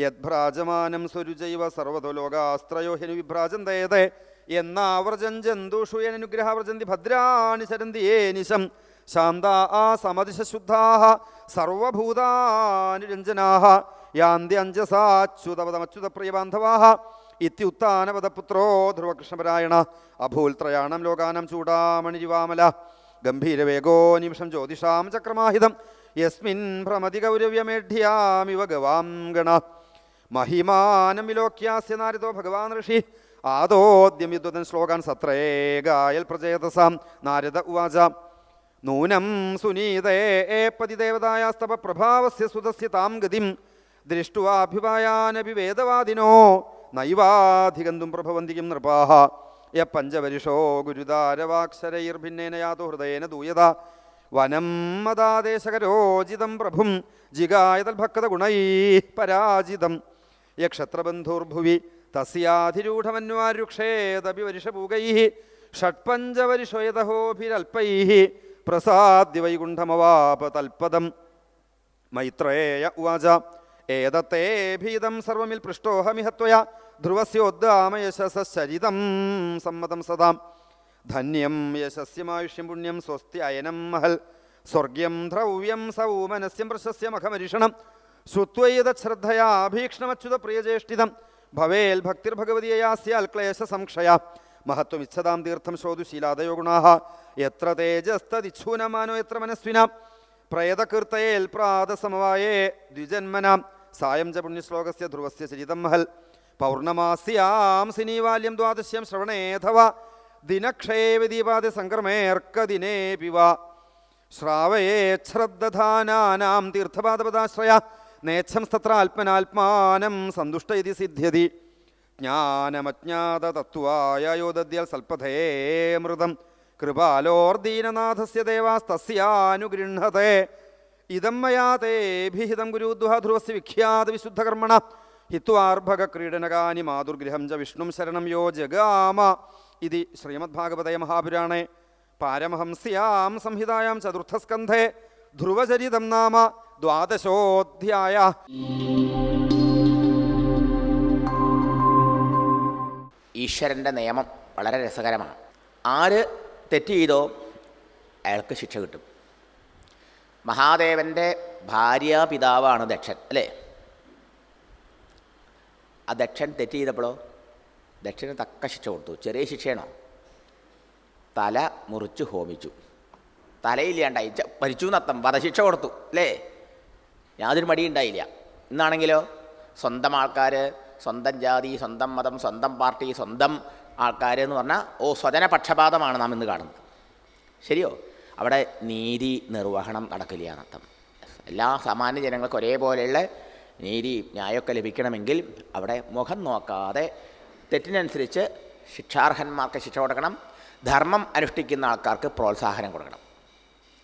യദ്ഭ്രാജമാനം സ്വരുജൈവ സർവതോലോകാസ്ത്രയോഹിനു വിഭ്രാജന്തേത് എന്നാവർജൻ ജന്തുഷു അനുഗ്രഹാവർജന്തി ഭദ്രാണി ശരന്തി ഏ നിശം. ശാന്താ ആ സമതിശുദ്ധാ സർവഭൂതാനുരഞ്ജനാ യാന്തി അഞ്ജസാച്യുതപദമച്യുത പ്രിയബാന്ധവാ ഇത്യുത്താനപദപുത്രോ ധ്രുവകൃഷ്ണപരായണ. അഭൂൽത്രയാണം ലോകാനം ചൂടാമണിരിവാമല ഗംഭീരവേഗോ നിമിഷം ജ്യോതിഷാം ചക്രമാഹിതം. യസ്മിൻ ഭ്രമതി ഗൗരവ്യമേഢ്യാമിവ ഗവാം ഗണ മഹിമാനം വിലോക്യാസ്യ നാരദോ ഭഗവാൻ ഋഷി. ആദോദ്യം യുദ്ധൻ ശ്ലോകാൻ സത്രേ ഗായൽ പ്രചേതസാം. നാരദ ഉവാച. നൂനം സുനീതേ പതിദേവതായാസ്തവ പ്രഭാവസ്യ സുതസ്യ താം ഗതിം. ദൃഷ്ടുവാഭിപായാനപി വേദവാദിനോ. നൈവാധികന്തും പ്രഭവന്തി കിം നൃപാഹ. യ പഞ്ചവരിഷോ ഗുരുതാരവാക്ഷരൈർഭിന്നേന യാതോ ഹൃദയേന ദൂയത വനം മദാദേശകരോജിതം പ്രഭും. ജിഗായതൽ ഭക്തഗുണൈ പരാജിതം. യക്ഷത്രബന്ധുർഭുവി തസ്യാധിരൂഢമന്വാരുക്ഷേതപി വരിഷപൂകൈ ഷട്പഞ്ചവരിഷയതഹോഭിരൽപ്പൈ പ്രസാദ്യ വൈകുണ്ഠമവാപ തൽപദം മൈത്രേയ ഉവാച ഏതത്തേ ഭീതം സർവമിൽ പൃഷ്ടോഹമിഹത്വയ ധ്രുവസ്യോദ്ദാമയശസരിതം സമ്മതം സദാം. ധന്യം യശസ്യമായുഷ്യം പുണ്യം സ്വസ്തി അയനം മഹൽ സ്വർഗ്യം ദ്രവ്യം സൗമനസ്യം പ്രശസ്യമഖമരിഷണം ശ്രുത്വൈതശ്രദ്ധയാ അഭീക്ഷണമച്യുത പ്രിയജേഷ്ഠിതം ഭവേൽ ഭക്തിർഭഗവതിയാസ്യാൽ ക്ലേശ സംക്ഷയ. മഹത്വമിച്ഛതാം തീർത്ഥം ശ്രോതുശീലാദയോ ഗുണാഹ എത്ര തേജസ്തതിച്ഛൂനമാനോ എത്ര മനസ്വിന. പ്രേതകീർത്തയേൽ പ്രാതസമവായേ ദ്വിജന്മനാം. സായം ച പുണ്യശ്ലോകസ്യ ധ്രുവസ്യ ചരിതം മഹൽ. പൗർണമാസ്യാം സിനീവാല്യം ദ്വാദശ്യം ശ്രവണേധവ ദിനക്ഷേവി ദീപാതി സംക്രമേർക്കദിനേ പിവ. ശ്രാവയേച്ഛ്രദ്ധാനാനാം തീർത്ഥപാദപദാശ്രയ. നേച്ഛം തത്ര ആത്മനാത്മാനം സന്തുഷ്ട ഇതി സിദ്ധ്യതി. ജ്ഞാനമജ്ഞാതതത്വായ യോദ്യാൽ സൽപഥേ മൃതം. കൃപാലോർദീനനാഥസ്യ ഇതം മയാ തേഭിഹിതം ഗുരുദ്വഹ ധ്രുവസ് വിഖ്യാത വിശുദ്ധകർമ്മണ. ഹിത്വാർഭക ക്രീഡനകാനി മാതുർഗൃഹം ച വിഷ്ണും ശരണം യോ ജഗാമ. ഇതി ശ്രീമദ്ഭാഗവതയ മഹാപുരാണേ. പാരമഹംസ്യാം സംഹിതായാം ചതുർത്ഥസ്കന്ധേ. ധ്രുവചരിതം നാമ. ദ്വാദശോധ്യായ. ഈശ്വരന്റെ നിയമം വളരെ രസകരമാണ്. ആര് തെറ്റ് ചെയ്തോ അയാൾക്ക് ശിക്ഷ കിട്ടും. മഹാദേവന്റെ ഭാര്യാപിതാവാണ് ദക്ഷൻ അല്ലേ? ആ ദക്ഷൻ തെറ്റ് ചെയ്തപ്പോഴോ? ദക്ഷന് തക്ക ശിക്ഷ കൊടുത്തു. ചെറിയ ശിക്ഷയാണോ? തല മുറിച്ച് ഹോമിച്ചു. തലയില്ലാണ്ടായി. മരിച്ചു നത്തം വധശിക്ഷ കൊടുത്തു അല്ലേ? യാതൊരു മടിയുണ്ടായില്ല ഇന്നാണെങ്കിലോ? സ്വന്തം ആൾക്കാർ സ്വന്തം ജാതി സ്വന്തം മതം സ്വന്തം പാർട്ടി സ്വന്തം ആൾക്കാർ എന്ന് പറഞ്ഞാൽ ഓ സ്വജന പക്ഷപാതമാണ് നാം ഇന്ന് കാണുന്നത്. ശരിയോ? അവിടെ നീതി നിർവഹണം നടക്കില്ല എന്നർത്ഥം എല്ലാ സാമാന്യ ജനങ്ങൾക്ക് ഒരേപോലെയുള്ള നീതി ന്യായമൊക്കെ ലഭിക്കണമെങ്കിൽ അവിടെ മുഖം നോക്കാതെ തെറ്റിനനുസരിച്ച് ശിക്ഷാർഹന്മാർക്ക് ശിക്ഷ കൊടുക്കണം ധർമ്മം അനുഷ്ഠിക്കുന്ന ആൾക്കാർക്ക് പ്രോത്സാഹനം കൊടുക്കണം.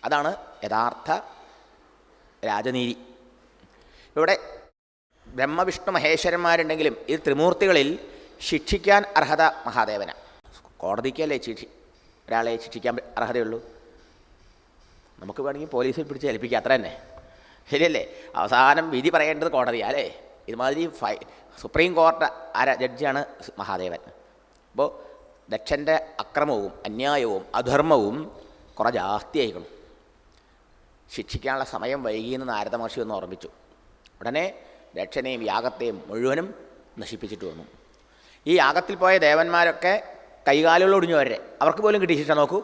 അതാണ് യഥാർത്ഥ രാജനീതി. ഇവിടെ ബ്രഹ്മവിഷ്ണു മഹേശ്വരന്മാരുണ്ടെങ്കിലും ഈ ത്രിമൂർത്തികളിൽ ശിക്ഷിക്കാൻ അർഹത മഹാദേവന. കോടതിക്കല്ലേ ശിക്ഷി ഒരാളെ ശിക്ഷിക്കാൻ അർഹതയുള്ളൂ? നമുക്ക് വേണമെങ്കിൽ പോലീസിൽ പിടിച്ച് ഏൽപ്പിക്കുക അത്ര തന്നെ. ശരിയല്ലേ? അവസാനം വിധി പറയേണ്ടത് കോടതിയാ അല്ലേ? ഇതുമാതിരി ഫൈ സുപ്രീം കോർട്ട് ആര? ജഡ്ജിയാണ് മഹാദേവൻ. അപ്പോൾ ദക്ഷന്റെ അക്രമവും അന്യായവും അധർമ്മവും കുറേ ജാസ്തിയായിക്കണം ശിക്ഷിക്കാനുള്ള സമയം വൈകിയെന്ന് നാരദ മഹർഷി ഒന്ന് ഓർമ്മിച്ചു. ഉടനെ ദക്ഷനെയും യാഗത്തെയും മുഴുവനും നശിപ്പിച്ചിട്ട് വന്നു. ഈ യാഗത്തിൽ പോയ ദേവന്മാരൊക്കെ കൈകാലുകൾ ഒടിഞ്ഞു വരെ അവർക്ക് പോലും കിട്ടിയ ശിക്ഷ നോക്കൂ.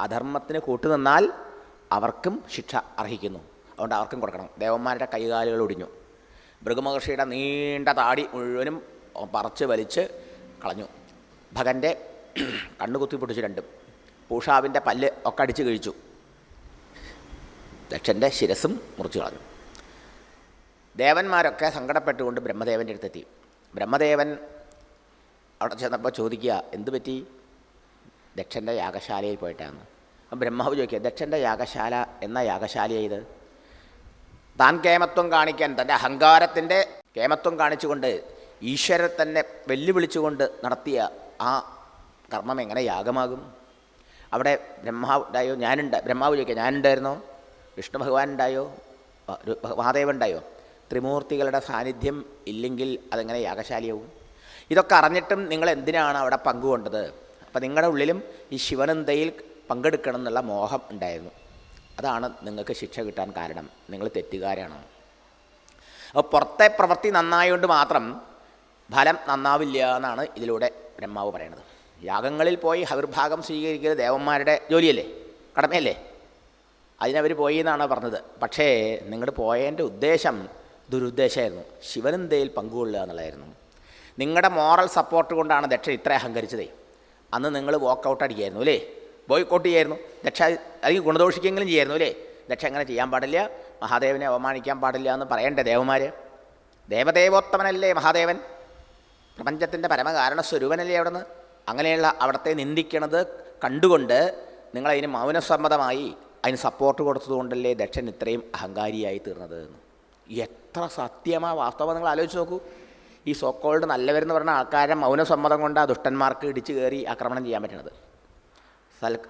അധർമ്മത്തിന് കൂട്ടുനിന്നാൽ അവർക്കും ശിക്ഷ അർഹിക്കുന്നു. അതുകൊണ്ട് അവർക്കും കൊടുക്കണം. ദേവന്മാരുടെ കൈകാലുകൾ ഒടിഞ്ഞു. ഭൃഗമഹർഷിയുടെ നീണ്ട താടി മുഴുവനും പറിച്ച് വലിച്ച് കളഞ്ഞു. ഭഗന്റെ കണ്ണുകുത്തി പൊട്ടിച്ചു രണ്ടും. പൂഷാവിന്റെ പല്ല് ഒക്കെ അടിച്ച് കഴിച്ചു. ദക്ഷന്റെ ശിരസും മുറിച്ചു കളഞ്ഞു. ദേവന്മാരൊക്കെ സങ്കടപ്പെട്ടുകൊണ്ട് ബ്രഹ്മദേവന്റെ അടുത്തെത്തി. ബ്രഹ്മദേവൻ അവിടെ ചെന്നപ്പോൾ ചോദിക്കുക എന്ത് പറ്റി? ദക്ഷന്റെ യാഗശാലയിൽ പോയിട്ടാണ് ബ്രഹ്മാവ് ചോദിക്കുക ദക്ഷന്റെ യാഗശാല എന്ന യാഗശാലയായത് താൻ കേമത്വം കാണിക്കാൻ തന്റെ അഹങ്കാരത്തിന്റെ കേമത്വം കാണിച്ചുകൊണ്ട് ഈശ്വരൻ തന്നെ വെല്ലുവിളിച്ചുകൊണ്ട് നടത്തിയ ആ കർമ്മം എങ്ങനെ യാഗമാകും? അവിടെ ബ്രഹ്മാവ് ഉണ്ടായോ? ഞാനുണ്ടായി ബ്രഹ്മാവ് ചോദിക്കുക ഞാനുണ്ടായിരുന്നോ? വിഷ്ണു ഭഗവാൻ ഉണ്ടായോ മഹാദേവൻ ഉണ്ടായോ? ത്രിമൂർത്തികളുടെ സാന്നിധ്യം ഇല്ലെങ്കിൽ അതെങ്ങനെ യാഗശാലിയാവും? ഇതൊക്കെ അറിഞ്ഞിട്ടും നിങ്ങൾ എന്തിനാണ് അവിടെ പങ്കുകൊണ്ടത്? അപ്പോൾ നിങ്ങളുടെ ഉള്ളിലും ഈ ശിവനന്ദയിൽ പങ്കെടുക്കണം എന്നുള്ള മോഹം ഉണ്ടായിരുന്നു. അതാണ് നിങ്ങൾക്ക് ശിക്ഷ കിട്ടാൻ കാരണം. നിങ്ങൾ തെറ്റുകാരാണ്. അപ്പോൾ പുറത്തെ പ്രവൃത്തി നന്നായതുകൊണ്ട് മാത്രം ഫലം നന്നാവില്ല എന്നാണ് ഇതിലൂടെ ബ്രഹ്മാവ് പറയുന്നത്. യാഗങ്ങളിൽ പോയി ഹവിർഭാഗം സ്വീകരിക്കുന്നത് ദേവന്മാരുടെ ജോലിയല്ലേ? കടമയല്ലേ? അതിനവർ പോയി എന്നാണ് പറഞ്ഞത്. പക്ഷേ നിങ്ങൾ പോയതിന്റെ ഉദ്ദേശം ദുരുദ്ദേശമായിരുന്നു. ശിവനന്ദയിൽ പങ്കുകൊള്ളുക എന്നുള്ളതായിരുന്നു. നിങ്ങളുടെ മോറൽ സപ്പോർട്ട് കൊണ്ടാണ് ദക്ഷ ഇത്ര അഹങ്കരിച്ചതേ. അന്ന് നിങ്ങൾ വോക്കൗട്ട് അടിക്കായിരുന്നു അല്ലേ? ബോയ്ക്കോട്ട് ചെയ്യായിരുന്നു. ദക്ഷ അല്ലെങ്കിൽ ഗുണദോഷിക്കെങ്കിലും ചെയ്യായിരുന്നു അല്ലേ? ദക്ഷ അങ്ങനെ ചെയ്യാൻ പാടില്ല. മഹാദേവനെ അവമാനിക്കാൻ പാടില്ല എന്ന് പറയണ്ടേ ദേവന്മാർ ദേവദേവോത്തമനല്ലേ മഹാദേവൻ? പ്രപഞ്ചത്തിന്റെ പരമകാരണ സ്വരൂപനല്ലേ അവിടുന്ന്? അങ്ങനെയുള്ള അവിടത്തെ നിന്ദിക്കണത് കണ്ടുകൊണ്ട് നിങ്ങളതിന് മൗനസമ്മതമായി അതിന് സപ്പോർട്ട് കൊടുത്തതുകൊണ്ടല്ലേ ദക്ഷൻ ഇത്രയും അഹങ്കാരിയായി തീർന്നത് എത്ര സത്യമാ വാസ്തവം നിങ്ങൾ ആലോചിച്ച് നോക്കൂ. ഈ സോക്കോൾഡ് നല്ലവരെന്ന് പറഞ്ഞ ആൾക്കാരെ മൗനസമ്മതം കൊണ്ട് ആ ദുഷ്ടന്മാർക്ക് ഇടിച്ചു കയറി ആക്രമണം ചെയ്യാൻ പറ്റണത്.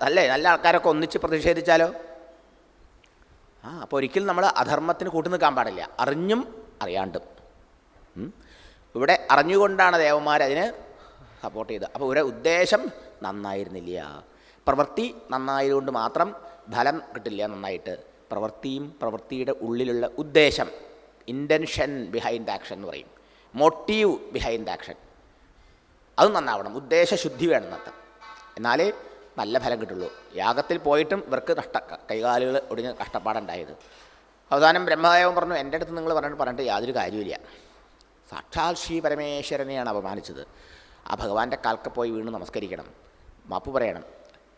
അല്ലേ? നല്ല ആൾക്കാരൊക്കെ ഒന്നിച്ച് പ്രതിഷേധിച്ചാലോ? ആ അപ്പോൾ ഒരിക്കലും നമ്മൾ അധർമ്മത്തിന് കൂട്ടു നിൽക്കാൻ പാടില്ല. അറിഞ്ഞും അറിയാണ്ടും. ഇവിടെ അറിഞ്ഞുകൊണ്ടാണ് ദേവന്മാർ അതിന് സപ്പോർട്ട് ചെയ്തത്. അപ്പോൾ ഒരു ഉദ്ദേശം നന്നായിരുന്നില്ല. പ്രവൃത്തി നന്നായതുകൊണ്ട് മാത്രം ഫലം കിട്ടില്ല നന്നായിട്ട്. പ്രവൃത്തിയും പ്രവൃത്തിയുടെ ഉള്ളിലുള്ള ഉദ്ദേശം. ഇന്റൻഷൻ ബിഹൈൻഡ് ആക്ഷൻ എന്ന് പറയും. മോട്ടീവ് ബിഹൈൻഡ് ആക്ഷൻ അത് നന്നാവണം. ഉദ്ദേശശുദ്ധി വേണം നത്ത എന്നാലേ നല്ല ഫലം കിട്ടുള്ളൂ. യാഗത്തിൽ പോയിട്ടും ഇവർക്ക് നഷ്ട കൈകാലുകൾ ഒടിഞ്ഞ് കഷ്ടപ്പാടുണ്ടായത്. അവസാനം ബ്രഹ്മദേവൻ പറഞ്ഞു എന്റെ അടുത്ത് നിങ്ങൾ പറഞ്ഞിട്ട് പറഞ്ഞിട്ട് യാതൊരു കാര്യമില്ല സാക്ഷാൽ ശ്രീ പരമേശ്വരനെയാണ് അപമാനിച്ചത്. ആ ഭഗവാന്റെ കാൽക്ക പോയി വീണ് നമസ്കരിക്കണം. മാപ്പ് പറയണം.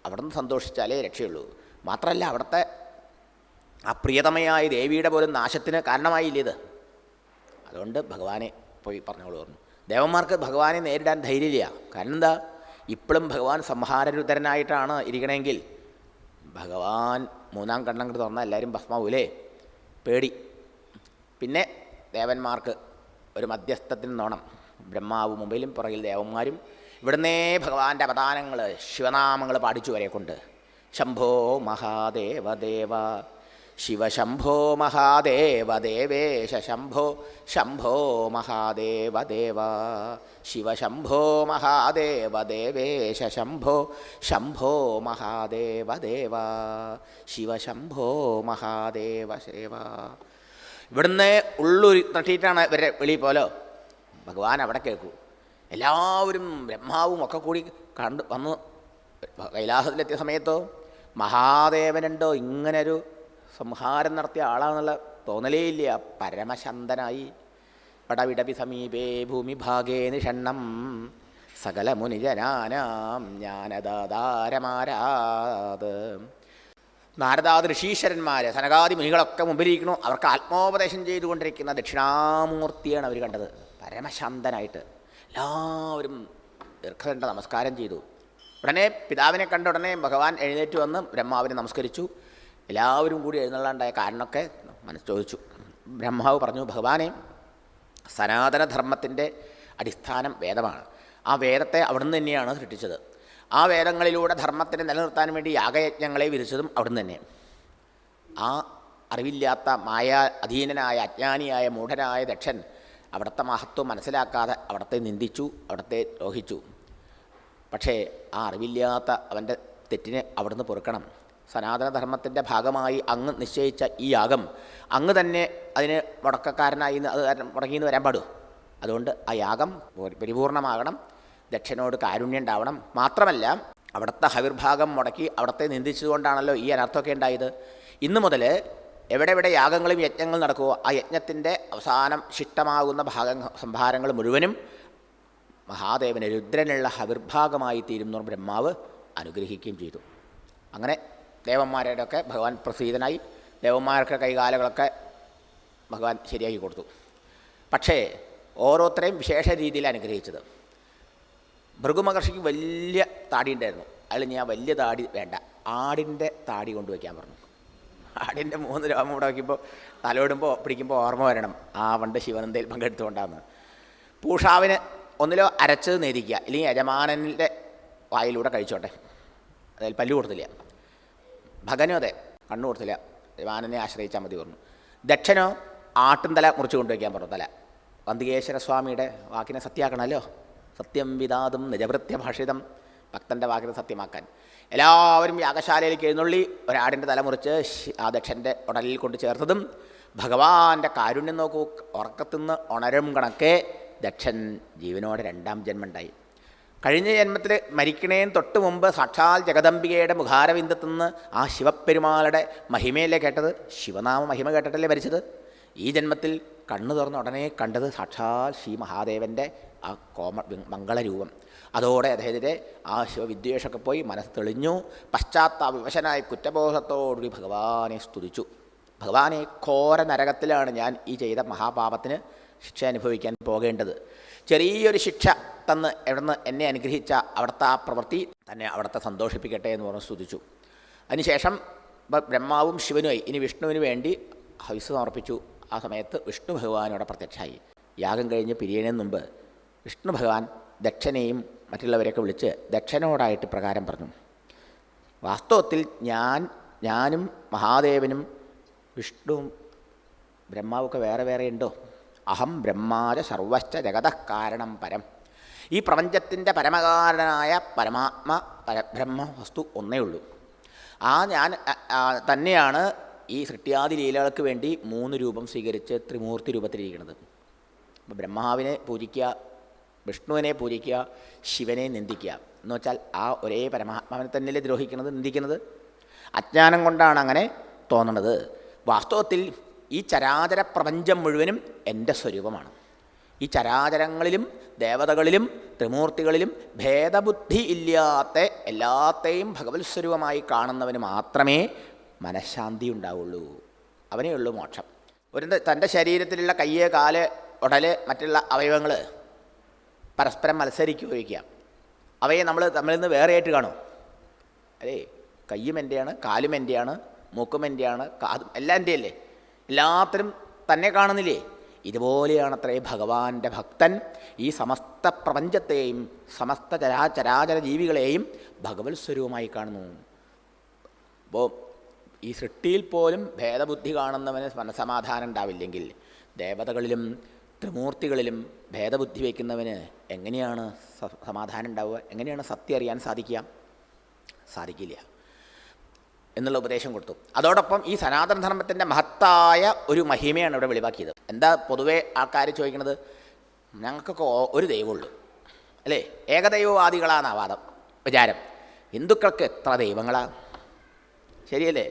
അവിടെ നിന്ന് സന്തോഷിച്ചാലേ രക്ഷയുള്ളൂ. മാത്രമല്ല അവിടുത്തെ ആ പ്രിയതമയായ ദേവിയുടെ പോലും നാശത്തിന് കാരണമായില്ല ഇത്? അതുകൊണ്ട് ഭഗവാനെ പോയി പറഞ്ഞോളൂ പറഞ്ഞു. ദേവന്മാർക്ക് ഭഗവാനെ നേരിടാൻ ധൈര്യമില്ല. കാരണം എന്താ? ഇപ്പോഴും ഭഗവാൻ സംഹാരരുദ്ധരനായിട്ടാണ് ഇരിക്കണമെങ്കിൽ ഭഗവാൻ മൂന്നാം കണ്ണം കൊണ്ട് തുറന്നാൽ എല്ലാവരും ഭസ്മാവൂലേ? പേടി. പിന്നെ ദേവന്മാർക്ക് ഒരു മധ്യസ്ഥത്തിന് നോണം ബ്രഹ്മാവ് മുമ്പിലും പുറകിൽ ദേവന്മാരും. ഇവിടുന്നേ ഭഗവാന്റെ അവതാനങ്ങൾ ശിവനാമങ്ങൾ പാടിച്ചു വരെ കൊണ്ട് ശംഭോ മഹാദേവ ദേവ. ശിവശംഭോ മഹാദേവ ദേവേശ ശംഭോ ശംഭോ മഹാദേവ ദേവ ശിവശംഭോ മഹാദേവ ദേവേശ ശംഭോ ശംഭോ മഹാദേവ ദേവ ശിവശംഭോ മഹാദേവ സേവ ഇവിടുന്ന് ഉള്ളൊരു തട്ടിയിട്ടാണ് ഇവരെ വെളിയിൽ പോലോ ഭഗവാൻ അവിടെ കേൾക്കൂ. എല്ലാവരും ബ്രഹ്മാവും ഒക്കെ കൂടി കണ്ട് വന്ന് കൈലാസത്തിലെത്തിയ സമയത്തോ മഹാദേവനുണ്ടോ ഇങ്ങനൊരു സംഹാരം നടത്തിയ ആളാണെന്നുള്ള തോന്നലേ ഇല്ല പരമശന്തനായി. പടവിടപി സമീപേ ഭൂമിഭാഗേ നിഷണ്ണം. സകല മുനിജനാനാം ജ്ഞാനദാതാരമാരാത്. നാരദാദ് ഋഷീശ്വരന്മാർ സനകാദി മുനികളൊക്കെ മുമ്പിലിരിക്കണു അവർക്ക് ആത്മോപദേശം ചെയ്തുകൊണ്ടിരിക്കുന്ന ദക്ഷിണാമൂർത്തിയാണ് അവർ കണ്ടത്. പരമശാന്തനായിട്ട്. എല്ലാവരും ദീർഘദണ്ഡ നമസ്കാരം ചെയ്തു. ഉടനെ പിതാവിനെ കണ്ട ഉടനെ ഭഗവാൻ എഴുന്നേറ്റ് വന്ന് ബ്രഹ്മാവിനെ നമസ്കരിച്ചു. എല്ലാവരും കൂടി എഴുന്നള്ളാണ്ടായ കാരണമൊക്കെ മനസ്സ് ചോദിച്ചു. ബ്രഹ്മാവ് പറഞ്ഞു ഭഗവാനെ സനാതനധർമ്മത്തിന്റെ അടിസ്ഥാനം വേദമാണ്. ആ വേദത്തെ അവിടുന്ന് തന്നെയാണ് സൃഷ്ടിച്ചത്. ആ വേദങ്ങളിലൂടെ ധർമ്മത്തിനെ നിലനിർത്താൻ വേണ്ടി യാഗയജ്ഞങ്ങളെ വിരിച്ചതും അവിടുന്ന് തന്നെ. ആ അറിവില്ലാത്ത മായ അധീനനായ അജ്ഞാനിയായ മൂഢനായ ദക്ഷൻ അവിടുത്തെ മഹത്വം മനസ്സിലാക്കാതെ അവിടത്തെ നിന്ദിച്ചു അവിടത്തെ ദ്രോഹിച്ചു. പക്ഷേ ആ അറിവില്ലാത്ത അവന്റെ തെറ്റിനെ അവിടുന്ന് പൊറുക്കണം. സനാതനധർമ്മത്തിന്റെ ഭാഗമായി അങ്ങ് നിശ്ചയിച്ച ഈ യാഗം അങ്ങ് തന്നെ അതിന് മുടക്കക്കാരനായി അത് മുടങ്ങി മുടങ്ങിയെന്ന് വരാൻ പാടുമോ അതുകൊണ്ട് ആ യാഗം പരി- പരിപൂർണമാകണം. ദക്ഷനോട് കാരുണ്യം ഉണ്ടാവണം. മാത്രമല്ല അവിടുത്തെ ഹവിർഭാഗം മുടക്കി അവിടത്തെ നിന്ദിച്ചതുകൊണ്ടാണല്ലോ ഈ അനർത്ഥമൊക്കെ ഉണ്ടായത്. ഇന്നു മുതൽ എവിടെ എവിടെ യാഗങ്ങളും യജ്ഞങ്ങളും നടക്കുമോ ആ യജ്ഞത്തിന്റെ അവസാനം ശിഷ്ടമാകുന്ന ഭാഗ സംഭാരങ്ങൾ മുഴുവനും മഹാദേവന് രുദ്രനുള്ള ഹവിർഭാഗമായി തീരുന്ന ബ്രഹ്മാവ് അനുഗ്രഹിക്കുകയും ചെയ്തു. അങ്ങനെ ദേവന്മാരുടെയൊക്കെ ഭഗവാൻ പ്രസീതനായി. ദേവന്മാർക്ക് കൈകാലുകളൊക്കെ ഭഗവാൻ ശരിയാക്കി കൊടുത്തു. പക്ഷേ ഓരോരുത്തരെയും വിശേഷ രീതിയിൽ അനുഗ്രഹിച്ചത്. ഭൃഗുമഹർഷിക്ക് വലിയ താടി ഉണ്ടായിരുന്നു അതിൽ ഞാൻ വലിയ താടി വേണ്ട. ആടിന്റെ താടി കൊണ്ടുവയ്ക്കാൻ പറഞ്ഞു. ആടിന്റെ മൂന്ന് രോമം ഇവിടെ വയ്ക്കുമ്പോൾ തലോടുമ്പോൾ പിടിക്കുമ്പോൾ ഓർമ്മ വരണം. ആ പണ്ട് ശിവനന്ദയിൽ പങ്കെടുത്തുകൊണ്ടാണ്. പൂഷാവിന് ഒന്നിലോ അരച്ചത് നേരിക്കുക അല്ലെങ്കിൽ യജമാനന്റെ വായിലൂടെ കഴിച്ചോട്ടെ. അതായത് പല്ലു കൊടുത്തില്ല. ഭഗനും അതെ കണ്ണു കൊടുത്തില്ല. യജമാനനെ ആശ്രയിച്ചാൽ മതി പറഞ്ഞു. ദക്ഷനോ ആട്ടുംതല തല മുറിച്ച് കൊണ്ടുവയ്ക്കാൻ പറഞ്ഞു തല. വന്തികേശ്വര സ്വാമിയുടെ വാക്കിനെ സത്യമാക്കണമല്ലോ സത്യം വിതാതും നിജവൃത്യ ഭാഷിതം ഭക്തന്റെ വാക്കിനെ സത്യമാക്കാൻ. എല്ലാവരും യാഗശാലയിലേക്ക് എഴുന്നള്ളി ഒരാടിന്റെ തല മുറിച്ച് ശി- ആ ദക്ഷന്റെ ഉടലിൽ കൊണ്ട് ചേർത്തതും ഭഗവാന്റെ കാരുണ്യം നോക്കൂ ഉറക്കത്തുനിന്ന് ഉണരും കണക്കെ ദക്ഷൻ ജീവനോടെ രണ്ടാം ജന്മമുണ്ടായി കഴിഞ്ഞ ജന്മത്തിൽ മരിക്കണേൻ തൊട്ട് മുമ്പ് സാക്ഷാൽ ജഗദംബികയുടെ മുഖാരവിന്ദത്തു നിന്ന് ആ ശിവപ്പെരുമാളുടെ മഹിമയല്ലേ കേട്ടത്? ശിവനാമ മഹിമ കേട്ടിട്ടല്ലേ മരിച്ചത്? ഈ ജന്മത്തിൽ കണ്ണു തുറന്ന ഉടനെ കണ്ടത് സാക്ഷാൽ ശ്രീ മഹാദേവന്റെ ആ കോമ മംഗളരൂപം. അതോടെ അദ്ദേഹത്തിന്റെ ആ ശിവവിദ്വേഷമൊക്കെ പോയി മനസ്സ് തെളിഞ്ഞു. പശ്ചാത്താപവശനായി കുറ്റബോധത്തോടുകൂടി ഭഗവാനെ സ്തുതിച്ചു. ഭഗവാനെ ഘോര നരകത്തിലാണ് ഞാൻ ഈ ചെയ്ത മഹാപാപത്തിന് ശിക്ഷ അനുഭവിക്കാൻ പോകേണ്ടത്. ചെറിയൊരു ശിക്ഷ തന്ന് എവിടുന്ന് എന്നെ അനുഗ്രഹിച്ച അവിടുത്തെ ആ പ്രവൃത്തി തന്നെ അവിടുത്തെ സന്തോഷിപ്പിക്കട്ടെ എന്ന് പറഞ്ഞ് സ്തുതിച്ചു. അതിനുശേഷം ബ്രഹ്മാവും ശിവനുമായി ഇനി വിഷ്ണുവിന് വേണ്ടി ഹവിസ് സമർപ്പിച്ചു. ആ സമയത്ത് വിഷ്ണു ഭഗവാനോടെ പ്രത്യക്ഷമായി യാഗം കഴിഞ്ഞ് പിരിയണതിന് മുമ്പ് വിഷ്ണു ഭഗവാൻ ദക്ഷനെയും മറ്റുള്ളവരെയൊക്കെ വിളിച്ച് ദക്ഷനോടായിട്ട് പ്രകാരം പറഞ്ഞു. വാസ്തവത്തിൽ ഞാൻ ഞാനും മഹാദേവനും വിഷ്ണുവും ബ്രഹ്മാവൊക്കെ വേറെ വേറെ ഉണ്ടോ? അഹം ബ്രഹ്മാര സർവശ്ച ജഗതഃ കാരണം പരം. ഈ പ്രപഞ്ചത്തിന്റെ പരമകാരണനായ പരമാത്മ പരബ്രഹ്മ വസ്തു ഒന്നേ ഉള്ളൂ. ആ ഞാൻ തന്നെയാണ് ഈ സൃഷ്ടിയാദി ലീലകൾക്ക് വേണ്ടി മൂന്ന് രൂപം സ്വീകരിച്ച് ത്രിമൂർത്തി രൂപത്തിലിരിക്കുന്നത്. അപ്പോൾ ബ്രഹ്മാവിനെ പൂജിക്കുക വിഷ്ണുവിനെ പൂജിക്കുക ശിവനെ നിന്ദിക്കുക. എന്ന് വെച്ചാൽ ആ ഒരേ പരമാത്മാവിനെ തന്നെയല്ലേ ദ്രോഹിക്കുന്നത് നിന്ദിക്കുന്നത്? അജ്ഞാനം കൊണ്ടാണ് അങ്ങനെ തോന്നുന്നത് വാസ്തവത്തിൽ ഈ ചരാചര പ്രപഞ്ചം മുഴുവനും എന്റെ സ്വരൂപമാണ്. ഈ ചരാചരങ്ങളിലും ദേവതകളിലും ത്രിമൂർത്തികളിലും ഭേദബുദ്ധി ഇല്ലാത്ത എല്ലാത്തെയും ഭഗവത് സ്വരൂപമായി കാണുന്നവന് മാത്രമേ മനഃശാന്തി ഉണ്ടാവുള്ളൂ. അവനേ ഉള്ളൂ മോക്ഷം. ഒരു തന്റെ ശരീരത്തിലുള്ള കയ്യ് കാൽ ഉടൽ മറ്റുള്ള അവയവങ്ങൾ പരസ്പരം മത്സരിക്കുകയൊക്കെ അവയെ നമ്മൾ തമ്മിൽ നിന്ന് വേറെയായിട്ട് കാണും. അല്ലേ കയ്യും എന്റെയാണ് കാലും എന്റെയാണ് മൂക്കും എന്റെയാണ് കാതും എല്ലാം എന്റെ അല്ലേ എല്ലാത്തിനും തന്നെ കാണുന്നില്ലേ? ഇതുപോലെയാണ് അത്രേ ഭഗവാന്റെ ഭക്തൻ ഈ സമസ്ത പ്രപഞ്ചത്തെയും സമസ്ത ചരാ ചരാചര ജീവികളെയും ഭഗവത് സ്വരൂപമായി കാണുന്നു. അപ്പോൾ ഈ സൃഷ്ടിയിൽ പോലും ഭേദബുദ്ധി കാണുന്നവന് മനസമാധാനം ഉണ്ടാവില്ലെങ്കിൽ ദേവതകളിലും ത്രിമൂർത്തികളിലും ഭേദബുദ്ധി വയ്ക്കുന്നവന് എങ്ങനെയാണ് സമാധാനം ഉണ്ടാവുക? എങ്ങനെയാണ് സത്യം അറിയാൻ സാധിക്കുക? സാധിക്കില്ല. എന്നുള്ള ഉപദേശം കൊടുത്തു. അതോടൊപ്പം ഈ സനാതന ധർമ്മത്തിന്റെ മഹത്തായ ഒരു മഹിമയാണ് ഇവിടെ വെളിവാക്കിയത്. എന്താ പൊതുവേ ആൾക്കാർ ചോദിക്കുന്നത്? ഞങ്ങൾക്കൊക്കെ ഒരു ദൈവമുള്ളൂ. അല്ലേ? ഏകദൈവവാദികളാണ് ആ വാദം വിചാരം. ഹിന്ദുക്കൾക്ക് എത്ര ദൈവങ്ങളാണ് ശരിയല്ലേ?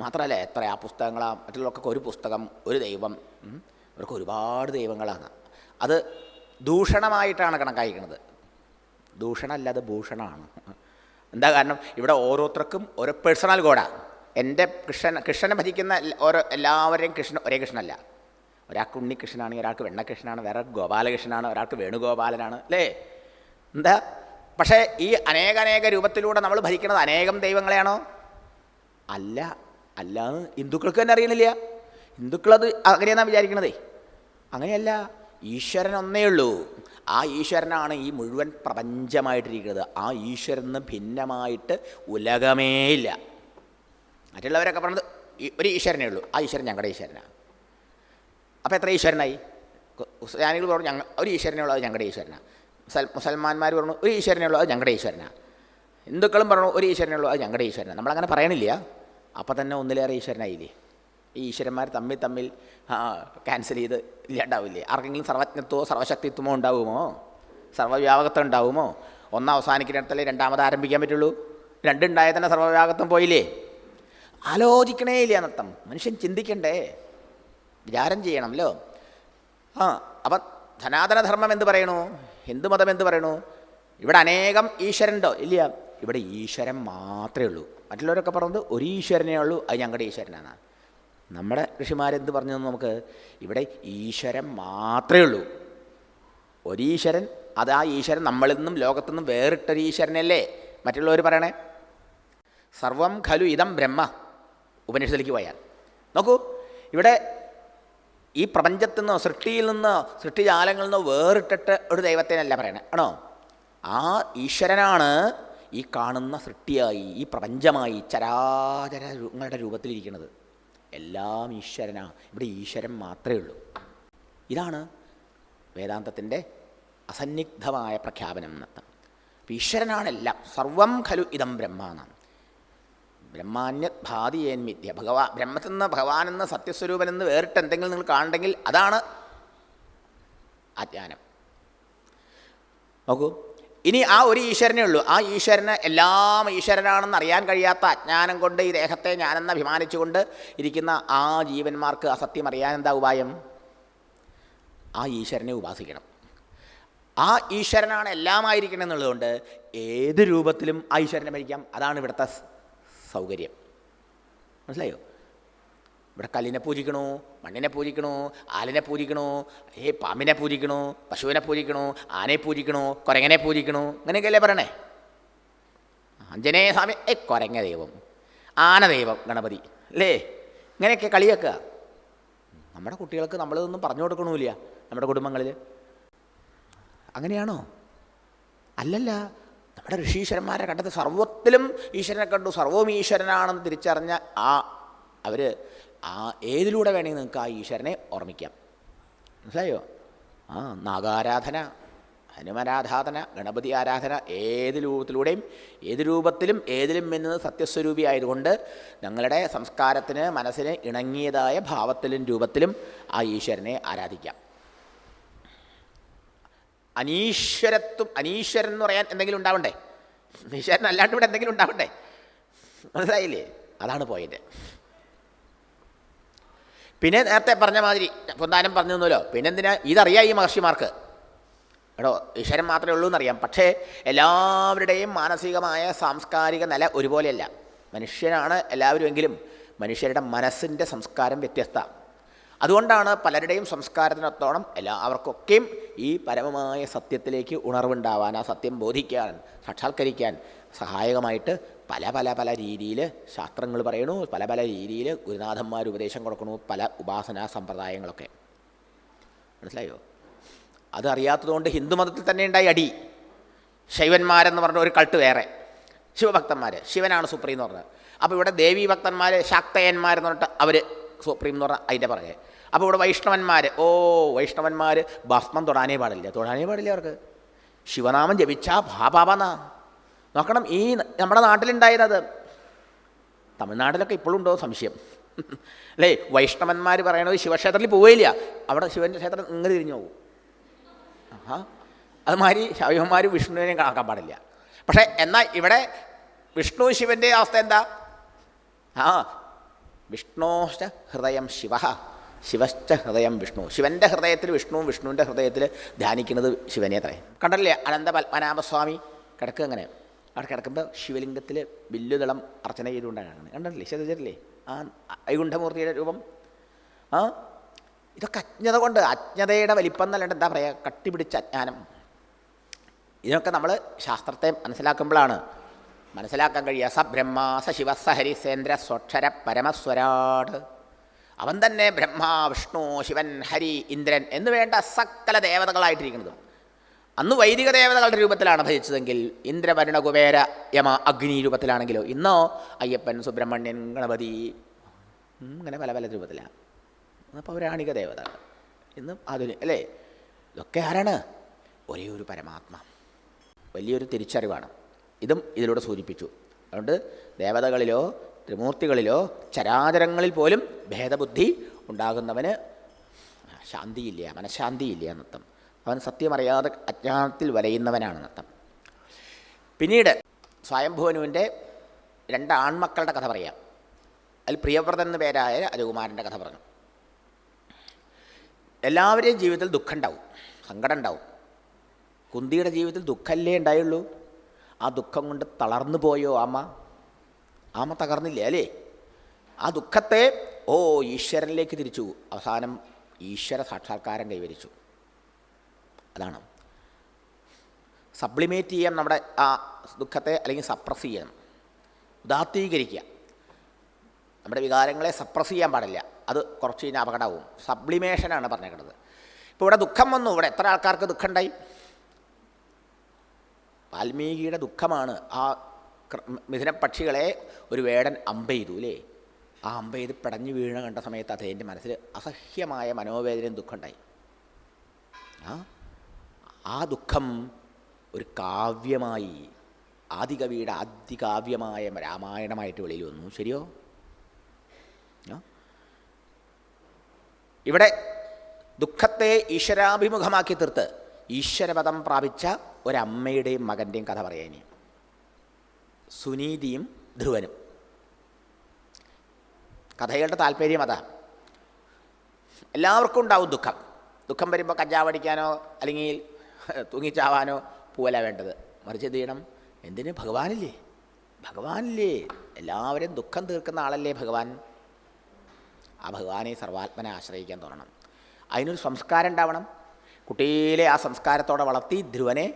മാത്രമല്ല എത്ര ആ പുസ്തകങ്ങളാണ് മറ്റുള്ളവർക്കൊക്കെ ഒരു പുസ്തകം ഒരു ദൈവം. ഇവർക്ക് ഒരുപാട് ദൈവങ്ങളാണ്. അത് ദൂഷണമായിട്ടാണ് കണക്കാക്കുന്നത് ദൂഷണമല്ല അത് ഭൂഷണമാണ്. എന്താ കാരണം? ഇവിടെ ഓരോരുത്തർക്കും ഓരോ പേഴ്സണൽ ഗോഡാണ് എന്റെ കൃഷ്ണൻ കൃഷ്ണനെ ഭജിക്കുന്ന ഓരോ എല്ലാവരെയും കൃഷ്ണൻ ഒരേ കൃഷ്ണനല്ല. ഒരാൾക്ക് ഉണ്ണികൃഷ്ണനാണെങ്കിൽ ഒരാൾക്ക് വെണ്ണകൃഷ്ണനാണ് വേറെ ഗോപാലകൃഷ്ണനാണ് ഒരാൾക്ക് വേണുഗോപാലനാണ് അല്ലേ? എന്താ? പക്ഷേ ഈ അനേകനേക രൂപത്തിലൂടെ നമ്മൾ ഭരിക്കുന്നത് അനേകം ദൈവങ്ങളെയാണോ? അല്ല. അല്ലാന്ന് ഹിന്ദുക്കൾക്ക് തന്നെ അറിയണില്ല. ഹിന്ദുക്കളത് അങ്ങനെയെന്നാണ് വിചാരിക്കണതേ. അങ്ങനെയല്ല. ഈശ്വരൻ ഒന്നേ ഉള്ളൂ. ആ ഈശ്വരനാണ് ഈ മുഴുവൻ പ്രപഞ്ചമായിട്ടിരിക്കുന്നത്. ആ ഈശ്വരന് ഭിന്നമായിട്ട് ഉലകമേ ഇല്ല. മറ്റുള്ളവരൊക്കെ പറഞ്ഞത് ഒരു ഈശ്വരനേ ഉള്ളൂ. ആ ഈശ്വരൻ ഞങ്ങളുടെ ഈശ്വരനാണ് അപ്പോൾ എത്ര ഈശ്വരനായി? ക്രിസ്ത്യാനികൾ പറഞ്ഞു ഞങ്ങൾ ഒരു ഈശ്വരനേ ഉള്ളൂ അത് ഞങ്ങളുടെ ഈശ്വരനാണ് മുസൽ മുസൽമാന്മാർ പറഞ്ഞു ഒരു ഈശ്വരനേ ഉള്ളൂ അത് ഞങ്ങളുടെ ഈശ്വരനാണ് ഹിന്ദുക്കളും പറഞ്ഞു ഒരു ഈശ്വരനേ ഉള്ളൂ അത് ഞങ്ങളുടെ ഈശ്വരനാണ് നമ്മളങ്ങനെ പറയണില്ല. അപ്പോൾ തന്നെ ഒന്നിലേറെ ഈശ്വരനായില്ലേ? ഈ ഈശ്വരന്മാർ തമ്മിൽ തമ്മിൽ ക്യാൻസൽ ചെയ്ത് ഇല്ലാണ്ടാവില്ലേ? ആർക്കെങ്കിലും സർവജ്ഞത്വമോ സർവശക്തിത്വമോ ഉണ്ടാവുമോ? സർവവ്യാപകത്വം ഉണ്ടാവുമോ? ഒന്ന് അവസാനിക്കുന്നിടത്തല്ലേ രണ്ടാമത് ആരംഭിക്കാൻ പറ്റുള്ളൂ? രണ്ടുണ്ടായ തന്നെ സർവവ്യാപകത്വം പോയില്ലേ? ആലോചിക്കണേ ഇല്ല എന്നർത്ഥം. മനുഷ്യൻ ചിന്തിക്കണ്ടേ? വിചാരം ചെയ്യണമല്ലോ. ആ അപ്പം സനാതനധർമ്മം എന്ത് പറയണു? ഹിന്ദുമതം എന്ത് പറയണു? ഇവിടെ അനേകം ഈശ്വരനുണ്ടോ? ഇല്ല. ഇവിടെ ഈശ്വരൻ മാത്രമേ ഉള്ളൂ. മറ്റുള്ളവരൊക്കെ പറഞ്ഞത് ഒരു ഈശ്വരനേ ഉള്ളൂ അത് ഞങ്ങളുടെ ഈശ്വരനാണ്. നമ്മുടെ ഋഷിമാരെന്ത് പറഞ്ഞു നമുക്ക്? ഇവിടെ ഈശ്വരൻ മാത്രമേ ഉള്ളൂ. ഒരീശ്വരൻ അത് ആ ഈശ്വരൻ നമ്മളിൽ നിന്നും ലോകത്തു നിന്നും വേറിട്ടൊരു ഈശ്വരനല്ലേ മറ്റുള്ളവർ പറയണേ? സർവം ഖലു ഇതം ബ്രഹ്മ. ഉപനിഷത്തിലേക്ക് പോയാൽ. നോക്കൂ ഇവിടെ ഈ പ്രപഞ്ചത്തു നിന്നോ സൃഷ്ടിയിൽ നിന്നോ സൃഷ്ടിജാലങ്ങളിൽ നിന്നോ വേറിട്ടിട്ട് ഒരു ദൈവത്തിനല്ല പറയണേ. ആണോ? ആ ഈശ്വരനാണ് ഈ കാണുന്ന സൃഷ്ടിയായി ഈ പ്രപഞ്ചമായി ചരാചരങ്ങളുടെ രൂപത്തിലിരിക്കുന്നത്. എല്ലാം ഈശ്വരനാ. ഇവിടെ ഈശ്വരൻ മാത്രമേ ഉള്ളൂ. ഇതാണ് വേദാന്തത്തിന്റെ അസന്നിഗ്ധമായ പ്രഖ്യാപനം എന്നർത്ഥം. അപ്പം ഈശ്വരനാണെല്ലാം സർവം ഖലു ഇതം ബ്രഹ്മാനാണ് ബ്രഹ്മാന്യ ഭാതിയേൻ മിഥ്യ ഭഗവാ ബ്രഹ്മത്തിൽ നിന്ന് ഭഗവാനെന്ന് സത്യസ്വരൂപനെന്ന് വേറിട്ട് എന്തെങ്കിലും നിങ്ങൾ കാണണമെങ്കിൽ അതാണ് അജ്ഞാനം നോക്കൂ ഇനി ആ ഒരു ഈശ്വരനേ ഉള്ളൂ. ആ ഈശ്വരന് എല്ലാം ഈശ്വരനാണെന്ന് അറിയാൻ കഴിയാത്ത അജ്ഞാനം കൊണ്ട് ഈ ദേഹത്തെ ഞാനെന്ന് അഭിമാനിച്ചുകൊണ്ട് ഇരിക്കുന്ന ആ ജീവന്മാർക്ക് അസത്യം അറിയാൻ എന്താ ഉപായം? ആ ഈശ്വരനെ ഉപാസിക്കണം. ആ ഈശ്വരനാണ് എല്ലാമായിരിക്കണം എന്നുള്ളതുകൊണ്ട് ഏത് രൂപത്തിലും ആ ഈശ്വരനെ ഭരിക്കാം. അതാണ് ഇവിടുത്തെ സൗകര്യം. മനസ്സിലായോ? ഇവിടെ കല്ലിനെ പൂജിക്കണോ മണ്ണിനെ പൂജിക്കണോ ആലിനെ പൂജിക്കണോ ഏ പാമ്പിനെ പൂജിക്കണോ പശുവിനെ പൂജിക്കണോ ആനയെ പൂജിക്കണോ കുരങ്ങനെ പൂജിക്കണോ അങ്ങനെയൊക്കെയല്ലേ പറയണേ? ആഞ്ജനേയ സ്വാമി ഏ കുരങ്ങ ദൈവം ആന ദൈവം ഗണപതി അല്ലേ? ഇങ്ങനെയൊക്കെ കളിയാക്കുക നമ്മുടെ കുട്ടികൾക്ക് നമ്മളിതൊന്നും പറഞ്ഞു കൊടുക്കണമില്ല നമ്മുടെ കുടുംബങ്ങളിൽ. അങ്ങനെയാണോ? അല്ലല്ല നമ്മുടെ ഋഷീശ്വരന്മാരെ കണ്ടത് സർവത്തിലും ഈശ്വരനെ കണ്ടു സർവവും ഈശ്വരനാണെന്ന് തിരിച്ചറിഞ്ഞ ആ അവർ ആ ഏതിലൂടെ വേണമെങ്കിൽ നിങ്ങൾക്ക് ആ ഈശ്വരനെ ഓർമ്മിക്കാം. മനസ്സിലായോ? ആ നാഗാരാധന ഹനുമരാധാധന ഗണപതി ആരാധന ഏത് രൂപത്തിലൂടെയും ഏത് രൂപത്തിലും ഏതിലും എന്നത് സത്യസ്വരൂപി ആയതുകൊണ്ട് ഞങ്ങളുടെ സംസ്കാരത്തിന് മനസ്സിന് ഇണങ്ങിയതായ ഭാവത്തിലും രൂപത്തിലും ആ ഈശ്വരനെ ആരാധിക്കാം. അനീശ്വരത്വം അനീശ്വരൻ എന്ന് പറയാൻ എന്തെങ്കിലും ഉണ്ടാവണ്ടേ? ഈശ്വരൻ അല്ലാണ്ട് ഇവിടെ എന്തെങ്കിലും ഉണ്ടാവണ്ടേ? മനസ്സിലായില്ലേ? അതാണ് പോയിന്റ് പിന്നെ നേരത്തെ പറഞ്ഞ മാതിരി പൊന്താനം പറഞ്ഞു തന്നല്ലോ പിന്നെ എന്തിനാ ഇതറിയാം ഈ മഹർഷിമാർക്ക്. എടോ ഈശ്വരൻ മാത്രമേ ഉള്ളൂ എന്നറിയാം. പക്ഷേ എല്ലാവരുടെയും മാനസികമായ സാംസ്കാരിക നില ഒരുപോലെയല്ല. മനുഷ്യനാണ് എല്ലാവരും എങ്കിലും മനുഷ്യരുടെ മനസ്സിന്റെ സംസ്കാരം വ്യത്യസ്ത. അതുകൊണ്ടാണ് പലരുടെയും സംസ്കാരത്തിനൊത്തോളം എല്ലാവർക്കൊക്കെയും ഈ പരമമായ സത്യത്തിലേക്ക് ഉണർവുണ്ടാവാൻ ആ സത്യം ബോധിക്കാൻ സാക്ഷാത്കരിക്കാൻ സഹായകമായിട്ട് പല പല പല രീതിയിൽ ശാസ്ത്രങ്ങൾ പറയണു പല പല രീതിയിൽ ഗുരുനാഥന്മാർ ഉപദേശം കൊടുക്കണു പല ഉപാസനാ സമ്പ്രദായങ്ങളൊക്കെ. മനസ്സിലായോ? അതറിയാത്തതുകൊണ്ട് ഹിന്ദുമതത്തിൽ തന്നെ ഉണ്ടായി അടി. ശൈവന്മാരെന്ന് പറഞ്ഞ ഒരു കൾട്ട് വേറെ. ശിവഭക്തന്മാർ ശിവനാണ് സുപ്രീം എന്ന് പറഞ്ഞത്. അപ്പോൾ ഇവിടെ ദേവീ ഭക്തന്മാർ ശാക്തയന്മാരെന്ന് പറഞ്ഞിട്ട് അവർ സുപ്രീം എന്ന് പറഞ്ഞാൽ അതിന്റെ പുറകെ. അപ്പോൾ ഇവിടെ വൈഷ്ണവന്മാർ ഓ വൈഷ്ണവന്മാർ ഭസ്മം തൊടാനേ പാടില്ല. തൊടാനേ പാടില്ല അവർക്ക്. ശിവനാമം ജപിച്ചാ ഭാപാപന നോക്കണം ഈ നമ്മുടെ നാട്ടിലുണ്ടായിരുന്നത്. തമിഴ്നാട്ടിലൊക്കെ ഇപ്പോഴും ഉണ്ടോ സംശയം? അല്ലേ വൈഷ്ണവന്മാർ പറയണത് ശിവക്ഷേത്രത്തിൽ പോവുകയില്ല അവിടെ ശിവന്റെ ക്ഷേത്രം ഇങ്ങനെ തിരിഞ്ഞു പോകും. ആ അതുമാതിരി ശൈവന്മാർ വിഷ്ണുവിനെ കണക്കാൻ പാടില്ല. പക്ഷേ എന്നാൽ ഇവിടെ വിഷ്ണു ശിവന്റെ അവസ്ഥ എന്താ? ആ വിഷ്ണോശ്ച ഹൃദയം ശിവ ശിവശ്ച ഹൃദയം വിഷ്ണു. ശിവന്റെ ഹൃദയത്തിൽ വിഷ്ണുവും വിഷ്ണുവിന്റെ ഹൃദയത്തിൽ ധ്യാനിക്കുന്നത് ശിവനെ അത്രേ കണ്ടല്ലേ അനന്ത പത്മനാഭസ്വാമി കിടക്കുക അങ്ങനെ. അവിടെ കിടക്കുമ്പോൾ ശിവലിംഗത്തിൽ വില്ലുതളം അർച്ചന ചെയ്തുകൊണ്ടാണ്. കണ്ടല്ലേ? ശ്രദ്ധിച്ചിട്ടില്ലേ ആ വൈകുണ്ഠമൂർത്തിയുടെ രൂപം? ആ? ഇതൊക്കെ അജ്ഞത കൊണ്ട് അജ്ഞതയുടെ വലിപ്പം എന്നല്ലാണ്ട് എന്താ പറയുക കട്ടിപിടിച്ച അജ്ഞാനം. ഇതിനൊക്കെ നമ്മൾ ശാസ്ത്രത്തെ മനസ്സിലാക്കുമ്പോഴാണ്. മനസ്സിലാക്കാൻ കഴിയുക. സ സ ശിവ സ ഹരിസേന്ദ്ര സ്വക്ഷര പരമസ്വരാട്. അവൻ തന്നെ ബ്രഹ്മ വിഷ്ണു ശിവൻ ഹരി ഇന്ദ്രൻ എന്ന് വേണ്ട സകല ദേവതകളായിട്ടിരിക്കുന്നത്. അന്ന് വൈദിക ദേവതകളുടെ രൂപത്തിലാണ് ഭജിച്ചതെങ്കിൽ ഇന്ദ്രവരുണ കുബേര യമ അഗ്നി രൂപത്തിലാണെങ്കിലോ? ഇന്നോ അയ്യപ്പൻ സുബ്രഹ്മണ്യൻ ഗണപതി. അങ്ങനെ പല പല രൂപത്തിലാണ് ഇന്ന് പൗരാണിക ദേവതകൾ ഇന്ന് ആധുനിക അല്ലേ? ഇതൊക്കെ ആരാണ്? ഒരേ ഒരു പരമാത്മ. വലിയൊരു തിരിച്ചറിവാണ്. ഇതും ഇതിലൂടെ സൂചിപ്പിച്ചു. അതുകൊണ്ട് ദേവതകളിലോ ത്രിമൂർത്തികളിലോ ചരാചരങ്ങളിൽ പോലും ഭേദബുദ്ധി ഉണ്ടാകുന്നവന് ശാന്തിയില്ല മനഃശാന്തിയില്ല എന്നർത്ഥം. അവൻ സത്യമറിയാതെ അജ്ഞാനത്തിൽ വലയുന്നവനാണ് അർത്ഥം പിന്നീട് സ്വയംഭുവനുവിന്റെ രണ്ട് ആൺമക്കളുടെ കഥ പറയാം. അതിൽ പ്രിയവ്രതൻ എന്ന പേരായ രാജകുമാരന്റെ കഥ പറഞ്ഞു. എല്ലാവരുടെയും ജീവിതത്തിൽ ദുഃഖം ഉണ്ടാവും സങ്കടം ഉണ്ടാവും. കുന്തിയുടെ ജീവിതത്തിൽ ദുഃഖമല്ലേ ഉണ്ടായുള്ളൂ? ആ ദുഃഖം കൊണ്ട് തളർന്നു പോയോ ആമ? ആമ തകർന്നില്ലേ അല്ലേ? ആ ദുഃഖത്തെ ഓ ഈശ്വരനിലേക്ക് തിരിച്ചു. അവസാനം ഈശ്വര സാക്ഷാത്കാരം കൈവരിച്ചു. അതാണ്. സപ്ലിമേറ്റ് ചെയ്യാൻ നമ്മുടെ ആ ദുഃഖത്തെ അല്ലെങ്കിൽ സപ്രസ് ചെയ്യണം. ഉദാത്തീകരിക്കുക. നമ്മുടെ വികാരങ്ങളെ സപ്രസ് ചെയ്യാൻ പാടില്ല. അത് കുറച്ച് കഴിഞ്ഞാൽ അപകടമാവും. സബ്ലിമേഷനാണ് പറഞ്ഞേക്കുന്നത് ഇപ്പോൾ ഇവിടെ ദുഃഖം വന്നു. ഇവിടെ എത്ര ആൾക്കാർക്ക് ദുഃഖം ഉണ്ടായി വാൽമീകിയുടെ ദുഃഖമാണ് ആ മിഥുന പക്ഷികളെ ഒരു വേടൻ അമ്പ ചെയ്തു അല്ലേ? ആ അമ്പ ചെയ്ത് പിടഞ്ഞു വീണ കണ്ട സമയത്ത് അദ്ദേഹത്തിന്റെ മനസ്സിൽ അസഹ്യമായ മനോവേദനയും ദുഃഖമുണ്ടായി. ആ ആ ദുഃഖം ഒരു കാവ്യമായി ആദികവിയുടെ ആദ്യകാവ്യമായ രാമായണമായിട്ട് വെളിയിൽ വന്നു. ശരിയോ? ഇവിടെ ദുഃഖത്തെ ഈശ്വരാഭിമുഖമാക്കി തീർത്ത് ഈശ്വരപദം പ്രാപിച്ച ഒരമ്മയുടെയും മകന്റെയും കഥ പറയാൻ സുനീതിയും ധ്രുവനും. കഥകളുടെ താല്പര്യം അതാ. എല്ലാവർക്കും ഉണ്ടാവും ദുഃഖം. ദുഃഖം വരുമ്പോൾ കഞ്ചാവടിക്കാനോ അല്ലെങ്കിൽ തൂങ്ങിച്ചാവാനോ പോവല വേണ്ടത്. മറിച്ച് എന്ത് ചെയ്യണം? എന്തിന്? ഭഗവാനില്ലേ? ഭഗവാനില്ലേ. എല്ലാവരും ദുഃഖം തീർക്കുന്ന ആളല്ലേ ഭഗവാൻ? ആ ഭഗവാനെ സർവാത്മനെ ആശ്രയിക്കാൻ തുടങ്ങണം അതിനൊരു സംസ്കാരം ഉണ്ടാവണം. കുട്ടിയിലെ ആ സംസ്കാരത്തോടെ വളർത്തി ധ്രുവനെ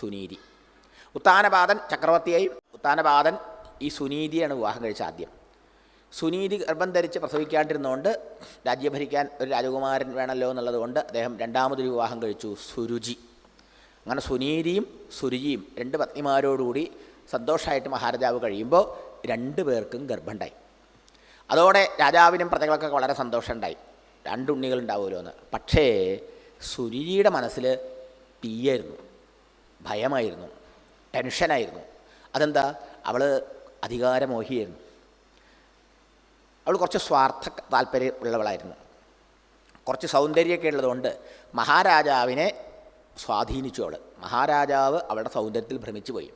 സുനീതി. ഉത്താനപാദൻ ചക്രവർത്തിയായും. ഉത്താനപാദൻ ഈ സുനീതിയാണ് വിവാഹം കഴിച്ച ആദ്യം. സുനീതി ഗർഭം ധരിച്ച് പ്രസവിക്കാണ്ടിരുന്നുകൊണ്ട് രാജ്യം ഭരിക്കാൻ ഒരു രാജകുമാരൻ വേണമല്ലോ എന്നുള്ളതുകൊണ്ട് അദ്ദേഹം രണ്ടാമതൊരു വിവാഹം കഴിച്ചു. സുരുചി. അങ്ങനെ സുനീരിയും സുരുചിയും രണ്ട് പത്നിമാരോടുകൂടി സന്തോഷമായിട്ട് മഹാരാജാവ് കഴിയുമ്പോൾ രണ്ടു പേർക്കും ഗർഭമുണ്ടായി. അതോടെ രാജാവിനും പ്രജകളൊക്കെ വളരെ സന്തോഷമുണ്ടായി. രണ്ട് ഉണ്ണികൾ ഉണ്ടാവുമല്ലോ എന്ന് പക്ഷേ സുരുചിയുടെ മനസ്സിൽ തീയായിരുന്നു. ഭയമായിരുന്നു. ടെൻഷനായിരുന്നു. അതെന്താ? അവൾ അധികാരമോഹിയായിരുന്നു. അവൾ കുറച്ച് സ്വാർത്ഥ താല്പര്യം ഉള്ളവളായിരുന്നു. കുറച്ച് സൗന്ദര്യമൊക്കെ ഉള്ളതുകൊണ്ട് മഹാരാജാവിനെ സ്വാധീനിച്ചു അവൾ മഹാരാജാവ് അവളുടെ സൗന്ദര്യത്തിൽ ഭ്രമിച്ചു പോയി